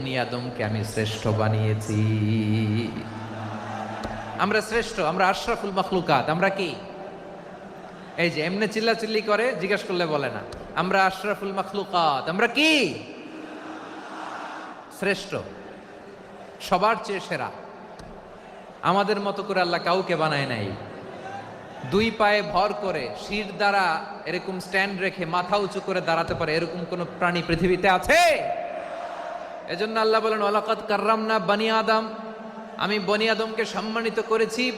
আদমকে আমি শ্রেষ্ঠ বানিয়েছি। আমরা শ্রেষ্ঠ, আমরা আশরাফুল মখলুকাত, আমরা কি? এই যে এমনি চিল্লাচিল্লি করে, জিজ্ঞেস করলে বলে না। আমরা আশরাফুল মখলুকাত, আমরা কি? শ্রেষ্ঠ, সবার চেয়ে সেরা। আমাদের মতো করে আল্লাহ কাউকে বানায় নাই। দুই পায়ে ভর করে, শির দ্বারা এরকম স্ট্যান্ড রেখে, মাথা উঁচু করে দাঁড়াতে পারে এরকম কোন প্রাণী পৃথিবীতে আছে? এজন্য আল্লাহ বলেন ওলাকাত কার্রাম না বানি আদম। আমি বনি আদমকে সম্মানিত করেছি।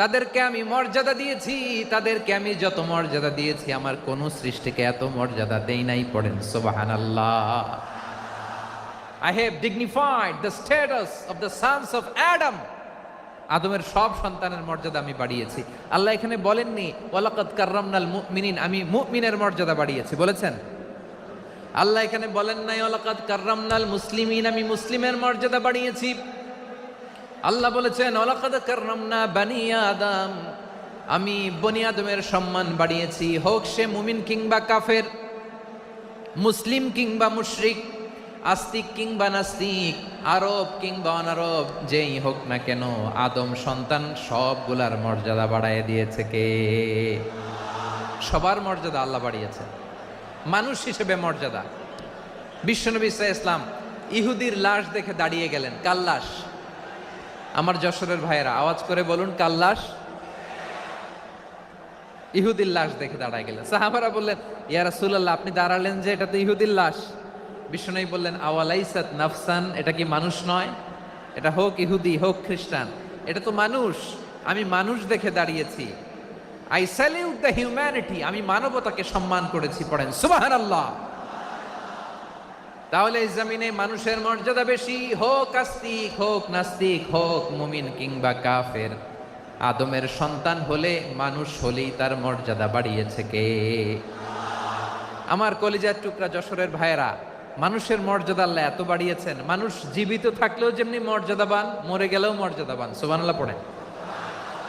তাদেরকে আমি মর্যাদা দিয়েছি। তাদেরকে আমি যত মর্যাদা দিয়েছি, আমার কোন সৃষ্টিকে এত মর্যাদা দেই নাই পড়েন। সোবাহান আল্লাহ I have dignified the status of the sons of Adam আদমের সব সন্তানের মর্যাদা আমি বাড়িয়েছি। আল্লাহ এখানে বলেননি ওয়ালাকাত কার্রামনাল মুমিনিন। আমি মুমিনের মর্যাদা বাড়িয়েছি। বলেছেন? আল্লাহ এখানে বলেন নাই ওয়ালাকাত কার্রামনাল মুসলিমিন, আমি মুসলিমের মর্যাদা বাড়িয়েছি। আল্লাহ বলেছেন ওয়ালাকাত কার্রামনা বানিয়া আদম, আমি বনি আদমের সম্মান বাড়িয়েছি। হোক সে মুমিন কিংবা কাফের, মুসলিম কিংবা মুশরিক, আস্তিক কিংবা নাস্তিক, আরব কিংবা অনারব, যেই হোক না কেন, আদম সন্তান সবগুলার মর্যাদা বাড়ায় দিয়েছে কে? সবার মর্যাদা আল্লাহ বাড়িয়েছে মানুষ হিসেবে মর্যাদা। বিশ্বনবী ইসা ইসলাম ইহুদির লাশ দেখে দাঁড়িয়ে গেলেন। কাল্লাস আমার যশোরের ভাইয়েরা, আওয়াজ করে বলুন কাল্লাস ইহুদির লাশ দেখে দাঁড়ায় গেলেন। সাহাবারা বললেন, ইয়া রাসূলুল্লাহ, আপনি দাঁড়ালেন যে এটা তো ইহুদির লাশ। বিষ্ণুই বললেন, আওয়ালাইসাত নাফসান, এটা কি মানুষ নয়? এটা হোক ইহুদি, হোক খ্রিস্টান, এটা তো মানুষ। আমি মানুষ দেখে দাঁড়িয়েছি। আই স্যালিউট দ্য হিউম্যানিটি আমি মানবতাকে সম্মান করেছি, পড়েন। সুবাহান আল্লাহ তাহলে জমিনে মানুষের মর্যাদা বেশি। হোক আস্তিক, হোক নাস্তিক, হোক মুমিন কিংবা কাফের। আদমের সন্তান হলে মানুষ হলেই তার মর্যাদা বাড়িয়েছে কে? আমার কলিজার টুকরা যশোরের ভাইয়েরা, মানুষের মর্যাদা আল্লাহ এত বাড়িয়েছেন। মানুষ জীবিত থাকলেও যেমনি মর্যাদাবান, মরে গেলেও মর্যাদাবান। সুবানাল্লাহ পড়েন।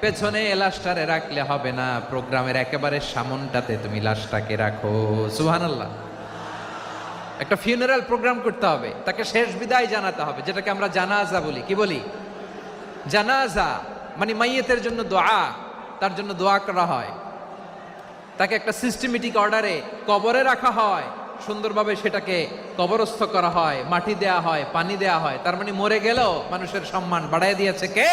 পেছনে লাশটারে রাখলে হবে না, প্রোগ্রামের একেবারে সামনটাতে তুমি লাশটাকে রাখো। সুবহানাল্লাহ। একটা ফিউনারাল প্রোগ্রাম করতে হবে, তাকে শেষ বিদায় জানাতে হবে, যেটাকে আমরা জানাজা বলি। কি বলি? জানাজা মানে মাইয়েতের জন্য দোয়া, তার জন্য দোয়া করা হয়। তাকে একটা সিস্টেমেটিক অর্ডারে কবরে রাখা হয়, সুন্দরভাবে সেটাকে কবরস্থ করা হয়, মাটি দেয়া হয়, পানি দেয়া হয়, তার মানে মরে গেলেও মানুষের সম্মান বাড়াই দিয়েছে কে?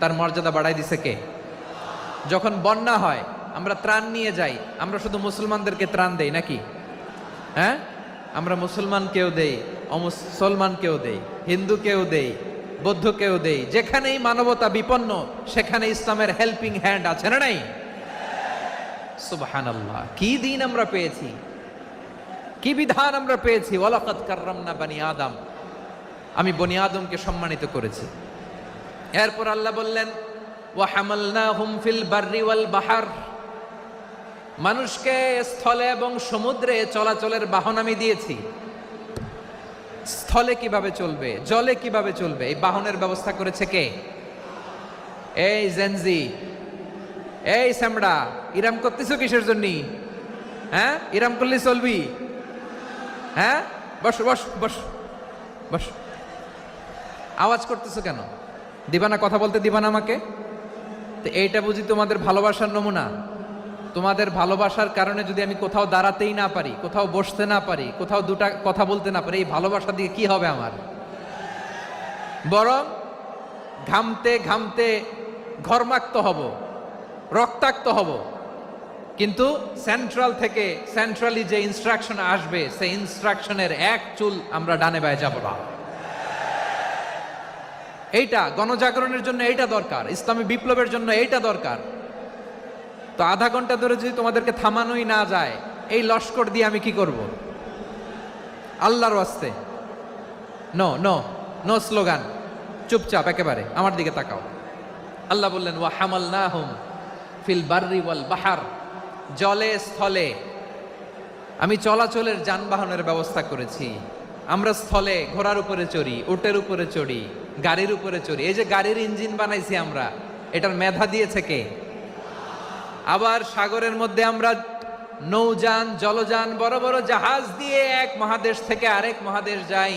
তার মর্যাদা বাড়াই দিছে কে? যখন বন্যা হয়, আমরা ত্রাণ নিয়ে যাই, আমরা শুধু মুসলমানদেরকে ত্রাণ দেই নাকি? হ্যাঁ? আমরা মুসলমান কেউ দেই, অমুসলমান কেউ দেই, হিন্দু কেউ দেই, বৌদ্ধ কেউ দেই, যেখানেই মানবতা বিপন্ন, সেখানে ইসলামের হেল্পিং হ্যান্ড আছে না নাই? সুবহানাল্লাহ, কি দিন আমরা পেয়েছি? কি বিধান আমরা পেয়েছি? ওয়ালাকাত কাররামনা বানি আদম। আমি বনি আদমকে সম্মানিত করেছি। এরপর আল্লাহ বললেন ওয়া হামালনাহুম ফিল বাররি ওয়াল বাহার। মানুষকে স্থলে এবং সমুদ্রে চলাচলের বাহন আমি দিয়েছি। স্থলে কীভাবে চলবে, জলে কীভাবে চলবে, এই বাহনের ব্যবস্থা করেছে কে? এই জেনজি এই স্যামড়া ইরাম করতেছো কিসের জন্য? হ্যাঁ? ইরাম করলে চলবি? হ্যাঁ? বস বস বস বস। আওয়াজ করতেছো কেন? দিবানা, কথা বলতে দিবানা আমাকে? তো এইটা বুঝি তোমাদের ভালোবাসার নমুনা? তোমাদের ভালোবাসার কারণে যদি আমি কোথাও দাঁড়াতেই না পারি, কোথাও বসতে না পারি, কোথাও দুটা কথা বলতে না পারি, এই ভালোবাসা দিয়ে কি হবে আমার? বরং ঘামতে ঘামতে ঘরমাক্ত হব, রক্তাক্ত হব। কিন্তু সেন্ট্রাল থেকে সেন্ট্রালি যে ইনস্ট্রাকশন আসবে, সেই ইনস্ট্রাকশনের এক চুল আমরা ডানে বায়ে যাব না। এইটা, গণজাগরণের জন্য এইটা দরকার, ইসলামী বিপ্লবের জন্য এইটা দরকার। তো আধা ঘণ্টা ধরে যদি তোমাদেরকে থামানোই না যায়, এই লস্কর দিয়ে আমি কি করব? আল্লাহর ওয়াস্তে। নো নো নো স্লোগান চুপচাপ, একেবারে, আমার দিকে তাকাও। আল্লাহ বললেন, ওয়া হামাল না হুম ফিল বার্রি ওয়াল বাহার। জলে, স্থলে। আমি চলাচলের যানবাহনের ব্যবস্থা করেছি। আমরা স্থলে ঘোড়ার উপরে চড়ি ওটের উপরে চড়ি, গাড়ির উপরে চড়ি। এই যে গাড়ির ইঞ্জিন বানাইছি আমরা, এটার মেধা দিয়েছে কে? আবার সাগরের মধ্যে আমরা নৌযান, জলযান, বড় বড় জাহাজ দিয়ে এক মহাদেশ থেকে আরেক মহাদেশ যাই।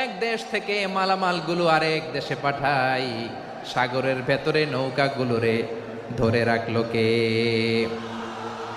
এক দেশ থেকে মালামালগুলো আরেক দেশে পাঠাই। সাগরের ভেতরে নৌকাগুলো রে ধরে রাখল কে?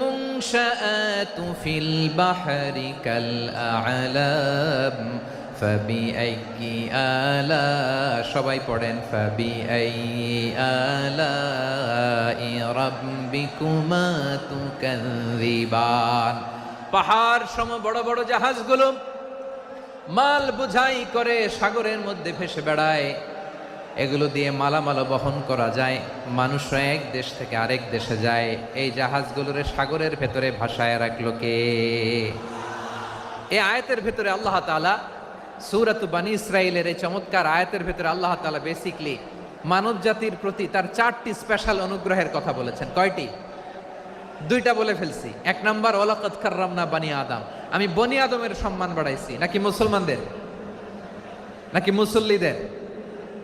মুনশাআত ফিল বাহরি কাল আ'লাম ফাবিআইয়ি আলা সবাই পড়েন ফাবিআইয়ি আলাই রাব্বিকুমা তুকাযিবান পাহাড় সম বড় বড় জাহাজগুলো মাল বোঝাই করে সাগরের মধ্যে ভেসে বেড়ায়। এগুলো দিয়ে মালামাল বহন করা যায়। মানুষরা এক দেশ থেকে আরেক দেশে যায়। এই জাহাজগুলোরে সাগরের ভেতরে ভাসায় রাখল কে? এই আয়াতের ভেতরে আল্লাহ তাআলা সূরাত বানি ইসরাইলের এই চমৎকার আয়াতের ভেতরে আল্লাহ তাআলা বেসিকলি মানব জাতির প্রতি তার চারটি স্পেশাল অনুগ্রহের কথা বলেছেন। কয়টি? দুইটা বলে ফেলছি। এক নাম্বার ওলাকত কার্রামনা বানি আদম। আমি বনি আদমের সম্মান বাড়াইছি। নাকি মুসলমানদের? নাকি মুসল্লিদের?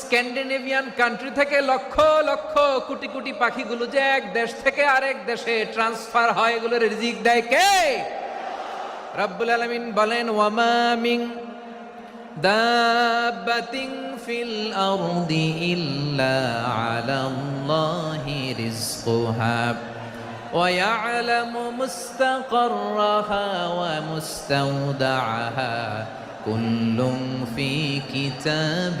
স্ক্যান্ডিনেভিয়ান কান্ট্রি থেকে লক্ষ লক্ষ কোটি কোটি পাখিগুলো যে এক দেশ থেকে আরেক দেশে ট্রান্সফার হয় এগুলোর রিজিক দেয় কে রব্বুল আলামিন বলেন ওয়ামামিং দাব্বাতিন ফিল আরদি ইল্লা আলাল্লাহি রিজকুহা ويعلم مستقرها ومستودعها كل في كتاب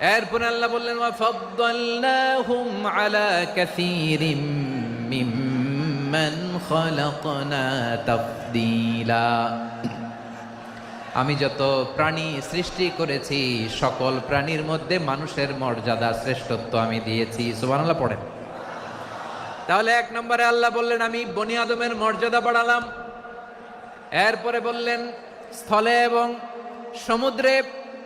এরপরে আল্লাহ বললেন আলা আমি যত প্রাণী সৃষ্টি করেছি, সকল প্রাণীর মধ্যে মানুষের মর্যাদা শ্রেষ্ঠত্ব আমি দিয়েছি। সুবহানাল্লাহ, পড়েন। তাহলে এক নম্বরে আল্লাহ বললেন, আমি বনি আদমের মর্যাদা বাড়ালাম। এরপরে বললেন, স্থলে এবং সমুদ্রে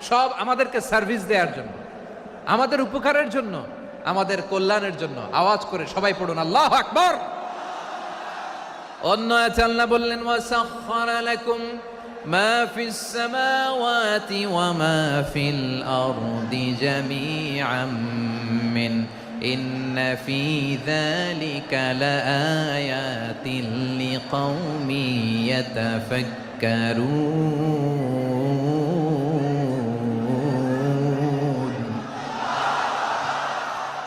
সব আমাদেরকে সার্ভিস দেওয়ার জন্য আমাদের উপকারের জন্য আমাদের কল্যাণের জন্য আওয়াজ করে সবাই পড়ুন আল্লাহ আকবর অন্য আছে আল্লাহ বললেন ওয়াসাখখারা লাকুম মা ফিস সামাওয়াতি ওয়া মা ফিল আরদি জামিআম মিন إن في ذلك لآيات لقوم يتفكرون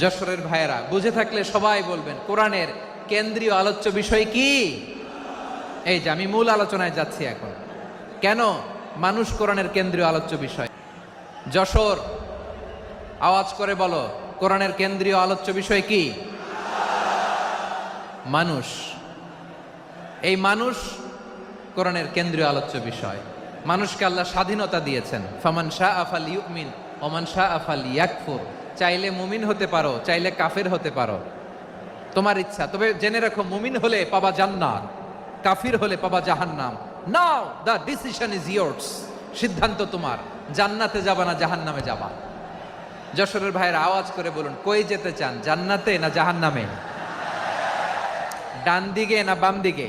যশোরের ভাইয়েরা, বুঝে থাকলে সবাই বলবেন, কোরআনের কেন্দ্রীয় আলোচ্য বিষয় কি? এই যে আমি মূল আলোচনায় যাচ্ছি এখন। কেন মানুষ কোরআনের কেন্দ্রীয় আলোচ্য বিষয়? যশোর, আওয়াজ করে বলো, কোরআনের কেন্দ্রীয় আলোচ্য বিষয় কি? মানুষ। এই মানুষ কোরআনের কেন্দ্রীয় আলোচ্য বিষয়। মানুষকে আল্লাহ স্বাধীনতা দিয়েছেন। ফামান শাহ আফাল ইউমিন, ওমান শাহ আফাল ইয়াকফুর। চাইলে মুমিন হতে পারো, চাইলে কাফের হতে পারো। তোমার ইচ্ছা। তবে জেনে রাখো, মুমিন হলে পাবা জান্নাত, কাফির হলে পাবা জাহান্নাম। Now the decision is yours সিদ্ধান্ত তোমার। জান্নাতে যাবা না জাহান্নামে যাবা। যশোরের ভাইয়ের আওয়াজ করে বলুন, কই যেতে চান, জান্নাতে না জাহান্নামে? ডান দিকে না বাম দিকে?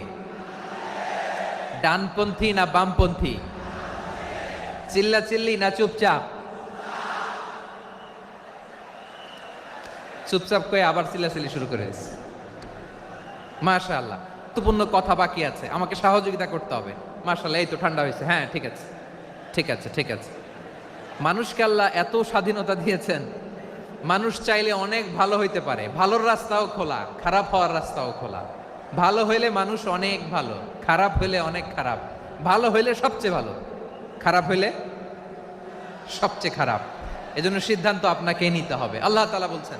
ডানপন্থী না বামপন্থী? চিল্লা চিল্লি না চুপচাপ? চুপচাপ করে আবার চিল্লাচিল্লি শুরু করে দিচ্ছে মাশা আল্লাহ গুরুত্বপূর্ণ কথা বাকি আছে, আমাকে সহযোগিতা করতে হবে। মাশাল্লাহ এই তো ঠান্ডা হয়েছে। হ্যাঁ ঠিক আছে ঠিক আছে ঠিক আছে। মানুষকে আল্লাহ এত স্বাধীনতা দিয়েছেন, মানুষ চাইলে অনেক ভালো হইতে পারে। ভালোর রাস্তাও খোলা, খারাপ হওয়ার রাস্তাও খোলা। ভালো হইলে মানুষ অনেক ভালো, খারাপ হইলে অনেক খারাপ। ভালো হইলে সবচেয়ে ভালো, খারাপ হইলে সবচেয়ে খারাপ। এজন্য সিদ্ধান্ত আপনাকে নিতে হবে। আল্লাহ তালা বলছেন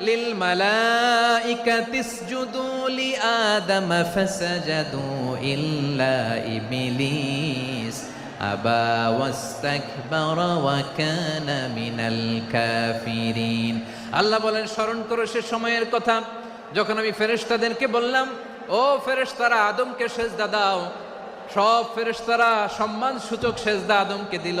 لِلْمَلَائِكَةِ اسْجُدُوا لِآدَمَ فَسَجَدُوا إِلَّا إِبْلِيسَ أَبَى وَاسْتَكْبَرَ وَكَانَ مِنَ الْكَافِرِينَ আল্লাহ বলেন স্মরণ করো সে সময়ের কথা যখন আমি ফেরেশতাদেরকে বললাম ও ফেরেশতারা আদমকে সেজদা দাও সব ফেরেশতারা সম্মান সূচক সেজদা আদমকে দিল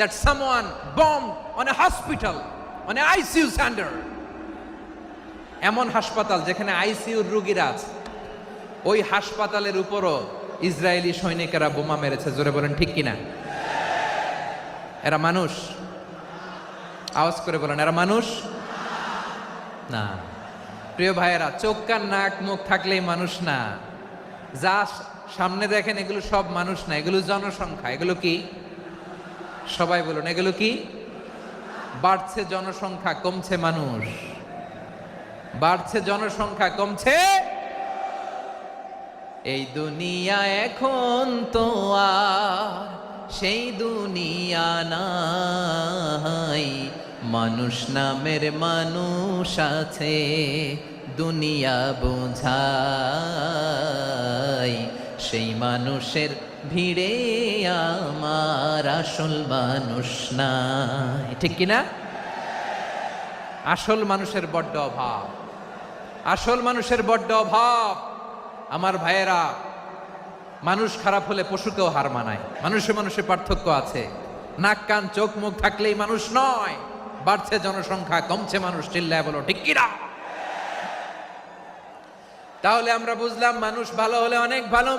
that someone bombed on a hospital, on a ICU center. এমন হাসপাতাল যেখানে আইসিইউর রুগীরা আছে। ওই হাসপাতালের উপরও ইসরায়েলি সৈনিকেরা বোমা মেরেছে। জোরে বলেন ঠিক কিনা? এরা মানুষ। আওয়াজ করে বলেন এরা মানুষ? না। প্রিয় ভাইয়েরা চোখ কান নাক মুখ থাকলেই মানুষ না। যা সামনে দেখেন এগুলো সব মানুষ না। এগুলো জনসংখ্যা। এগুলো কি? সবাই বলুন, এগুলো কি? বাড়ছে জনসংখ্যা, কমছে মানুষ। বাড়ছে জনসংখ্যা, কমছে? এই দুনিয়া এখন তো আর সেই দুনিয়া নাই। মানুষ নামের মানুষ আছে, দুনিয়া বোঝাই সেই মানুষের ভিড়ে আমার আসল মানুষ নাই। ঠিক কিনা? আসল মানুষের বড্ড অভাব। আসল মানুষের বড্ড অভাব। আমার ভাইয়েরা, মানুষ খারাপ হলে পশুকেও হার মানায়। মানুষে মানুষে পার্থক্য আছে। নাক, কান, চোখ, মুখ থাকলেই মানুষ নয়। বাড়ছে জনসংখ্যা, কমছে মানুষ, চিল্লায় বলো, ঠিক কিনা? তাহলে আমরা বুঝলাম মানুষ ভালো হলে অনেক ভালো।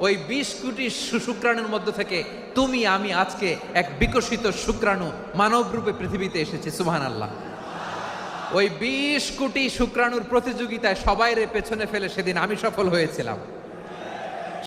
ওই বিশ কোটি শুক্রাণুর মধ্যে থেকে তুমি, আমি আজকে এক বিকশিত শুক্রাণু মানব রূপে পৃথিবীতে এসেছে সুহান আল্লাহ ওই বিশ কোটি শুক্রাণুর প্রতিযোগিতায় সবাইরে পেছনে ফেলে সেদিন আমি সফল হয়েছিলাম।